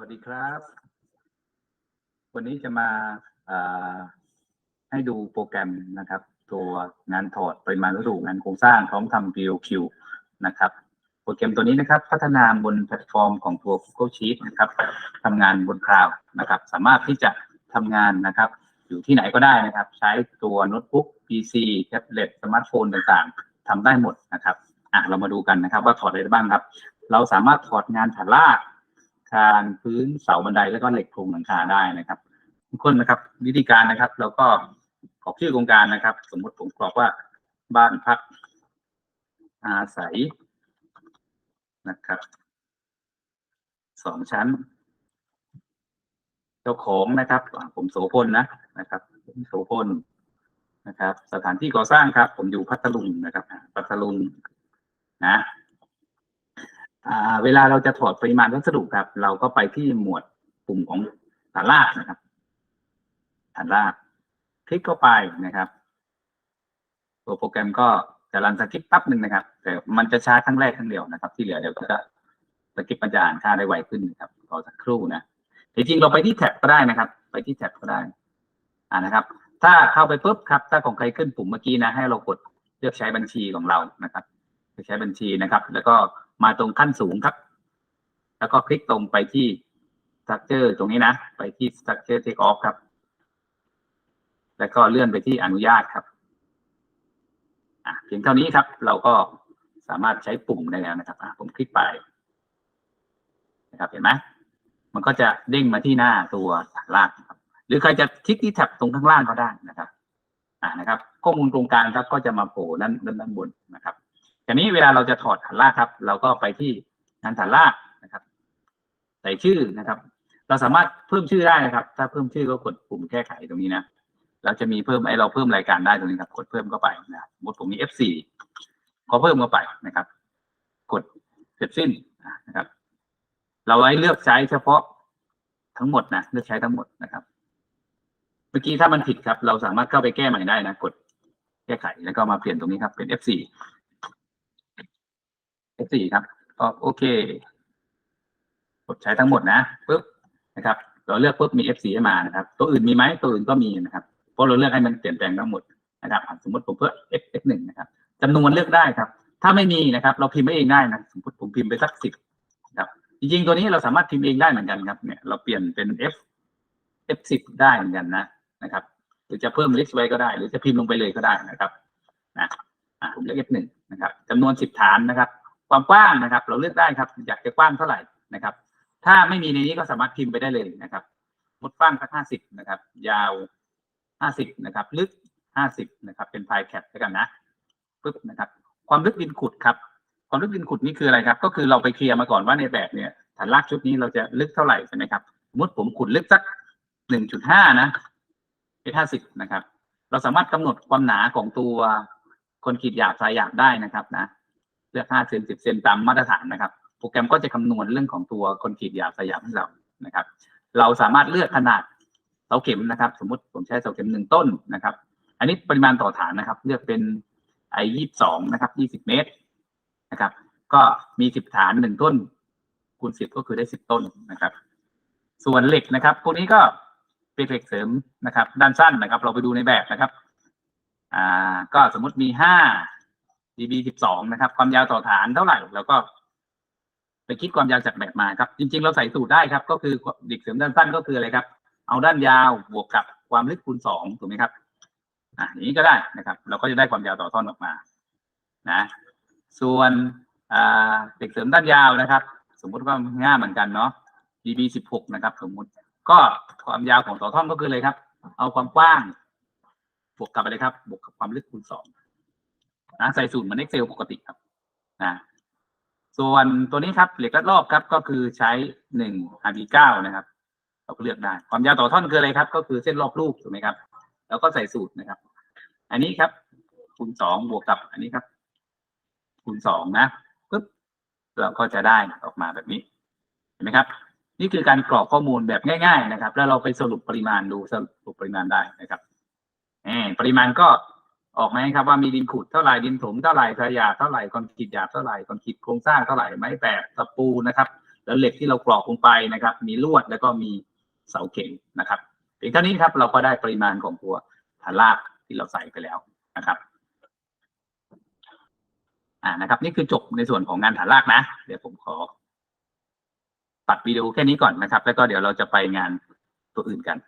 วัสดีครับ วันนี้จะมาให้ดูโปรแกรมนะครับ ตัวงานถอดปริมาณวัสดุงานโครงสร้างพร้อมทำ POQ นะครับ โปรแกรมตัวนี้นะครับ พัฒนาบนแพลตฟอร์มของตัว Google Sheet นะครับทำงานบนคลาวด์นะครับ สามารถที่จะทำงานนะครับ อยู่ที่ไหนก็ได้นะครับ ใช้ตัวโน้ตบุ๊ก PC แท็บเล็ตสมาร์ทโฟนต่างๆทำได้หมดนะครับอะเรามาดูกันนะครับ ว่าถอดอะไรได้บ้างครับ เราสามารถถอดงานฐานราก คานพื้นเสาบันไดแล้วก็เหล็กโครงหลังคาได้นะครับทุกคนนะครับ วิธีการนะครับ เราก็กรอกชื่อโครงการนะครับ สมมติผมกรอกว่าบ้านพักอาศัยนะครับสองชั้น เจ้าของนะครับ ผมโสพลนะนะครับผมโสพลนะครับ สถานที่ก่อสร้างครับ ผมอยู่พัทลุงนะครับพัทลุงนะ เวลาเราจะถอดปริมาณวัสดุครับ เราก็ไปที่หมวดปุ่มของฐานรากนะครับฐานราก คลิกเข้าไปนะครับตัวโปรแกรมก็จะรันสคริปต์แป๊บหนึ่งนะครับ แต่มันจะช้าครั้งแรกครั้งเดียวนะครับ ที่เหลือเดี๋ยวก็จะสคริปมันจะอ่านค่าได้ไวขึ้นนะครับรอสักครู่นะจริงๆเราไปที่แท็บก็ได้นะครับ ไปที่แท็บก็ได้ อ่านะครับ ถ้าเข้าไปปุ๊บครับ ถ้าของใครขึ้นปุ่มเมื่อกี้นะ ให้เรากดเลือกใช้บัญชีของเรานะครับไปใช้บัญชีนะครับ แล้วก็ มาตรงขั้นสูงครับ แล้วก็คลิกตรงไปที่ structure ตรงนี้นะ ไปที่ structure take off ครับ แล้วก็เลื่อนไปที่อนุญาตครับอะเพียงเท่านี้ครับ เราก็สามารถใช้ปุ่มได้แล้วนะครับอะผมคลิกไปนะครับ เห็นไหมมันก็จะเด้งมาที่หน้าตัวฐานรากนะครับ หรือใครจะคลิกที่แท็บตรงข้างล่างก็ได้นะครับ อ่านะครับ ข้อมูลโครงการครับก็จะมาโผล่ด้านด้านบนนะครับ ทีนี้เวลาเราจะถอดฐานรากครับ เราก็ไปที่งานฐานรากนะครับ ใส่ชื่อนะครับ เราสามารถเพิ่มชื่อได้นะครับ ถ้าเพิ่มชื่อก็กดปุ่มแก้ไขตรงนี้นะเราจะมีเพิ่มไอเราเพิ่มรายการได้ตรงนี้ครับ กดเพิ่มเข้าไปนะสมมติผมมี F4 ก็เพิ่มเข้าไปนะครับ กดเสร็จสิ้นนะครับ เราไว้เลือกใช้เฉพาะทั้งหมดนะเลือกใช้ทั้งหมดนะครับ เมื่อกี้ถ้ามันผิดครับ เราสามารถเข้าไปแก้ใหม่ได้นะ กดแก้ไขแล้วก็มาเปลี่ยนตรงนี้ครับเป็น F4 F4 ครับก็โอเคกดใช้ทั้งหมดนะปุ๊บนะครับ เราเลือกปุ๊บมี F4 มานะครับ ตัวอื่นมีไหมตัวอื่นก็มีนะครับเพราะเราเลือกให้มันเปลี่ยนแปลงทั้งหมดนะครับสมมติผมเพิ่ม F F1 นะครับจำนวนเลือกได้ครับ ถ้าไม่มีนะครับ เราพิมพ์เองได้นะสมมติผมพิมพ์ไปสักสิบครับ จริงๆตัวนี้เราสามารถพิมพ์เองได้เหมือนกันครับเนี่ยเราเปลี่ยนเป็น F F10 ได้เหมือนกันนะนะครับหรือจะเพิ่ม list ไว้ก็ได้ หรือจะพิมพ์ลงไปเลยก็ได้นะครับนะอะผมเลือก F1 นะครับจำนวนสิบฐานนะครับ ความกว้างนะครับ เราเลือกได้ครับ อยากจะกว้างเท่าไหร่นะครับ ถ้าไม่มีในนี้ก็สามารถพิมพ์ไปได้เลยนะครับมดกว้างสักห้าสิบนะครับ ยาวห้าสิบนะครับ ลึกห้าสิบนะครับ เป็นพายแคปด้วยกันนะปึ๊บนะครับ ความลึกดินขุดครับ ความลึกดินขุดนี่คืออะไรครับ ก็คือเราไปเคลียร์มาก่อนว่าในแบบเนี่ยฐานรากชุดนี้เราจะลึกเท่าไหร่ใช่ไหมครับสมมติผมขุดลึกสักหนึ่งจุดห้านะเป็นห้าสิบนะครับ เราสามารถกำหนดความหนาของตัวคนกรีตหยาบทรายหยาบได้นะครับนะ ลือก5เซน10เซนตามมาตรฐานนะครับ โปรแกรมก็จะคำนวณเรื่องของตัวคอนกรีตหยาบสยามให้เรานะครับ เราสามารถเลือกขนาดเสาเข็มนะครับ สมมติผมใช้เสาเข็มหนึ่งต้นนะครับ อันนี้ปริมาณต่อฐานนะครับ เลือกเป็นไอยี่สองนะครับยี่สิบเมตรนะครับ ก็มีสิบฐานหนึ่งต้นคูณสิบก็คือได้สิบต้นนะครับ ส่วนเหล็กนะครับพวกนี้ก็เป็นเหล็กเสริมนะครับ ด้านสั้นนะครับ เราไปดูในแบบนะครับ อ่า ก็สมมติมีห้า db สิบสองนะครับ ความยาวต่อฐานเท่าไหร่แล้วก็ ไปคิดความยาวจากแบบมาครับ จริง ๆ เราใส่สูตรได้ครับ ก็คือเด็กเสริมด้านสั้นก็คืออะไรครับ เอาด้านยาวบวกกับความลึกคูณสองถูกไหมครับ อ่าอย่างนี้ก็ได้นะครับ เราก็จะได้ความยาวต่อท่อนออกมา นะ ส่วนเด็กเสริมด้านยาวนะครับ สมมุติว่าง่ายเหมือนกันเนาะ db สิบหกนะครับ สมมุติก็ความยาวของต่อท่อนก็คืออะไรครับ เอาความกว้างบวกกับอะไรครับ บวกกับความลึกคูณสอง นะใส่สูตรเหมือน Excel ปกติครับนะส่วนตัวนี้ครับเหล็กลัดรอบครับ ก็คือใช้หนึ่ง RB9 นะครับ เราเลือกได้ ความยาวต่อท่อนคืออะไรครับ ก็คือเส้นรอบลูกถูกไหมครับ แล้วก็ใส่สูตรนะครับ อันนี้ครับคูณสองบวกกับ อันนี้ครับคูณสองนะปึ๊บเราก็จะได้ออกมาแบบนี้ เห็นไหมครับ นี่คือการกรอกข้อมูลแบบง่าย ๆ นะครับ แล้วเราไปสรุปปริมาณดูสรุปปริมาณได้นะครับแหมปริมาณก็ ออกไหมครับว่ามีดินขุดเท่าไหร่ดินถมเท่าไหร่ทรายาเท่าไหร่คอนกรีตหยาบเท่าไหร่คอนกรีตโครงสร้างเท่าไหร่ไม้แบบตะปูนะครับ แล้วเหล็กที่เรากรอกลงไปนะครับ มีลวดแล้วก็มีเสาเข็มนะครับเพียงเท่านี้ครับเราก็ได้ปริมาณของตัวฐานรากที่เราใส่ไปแล้วนะครับอ่านะครับ นี่คือจบในส่วนของงานฐานรากนะ เดี๋ยวผมขอตัดวิดีโอแค่นี้ก่อนนะครับ แล้วก็เดี๋ยวเราจะไปงานตัวอื่นกัน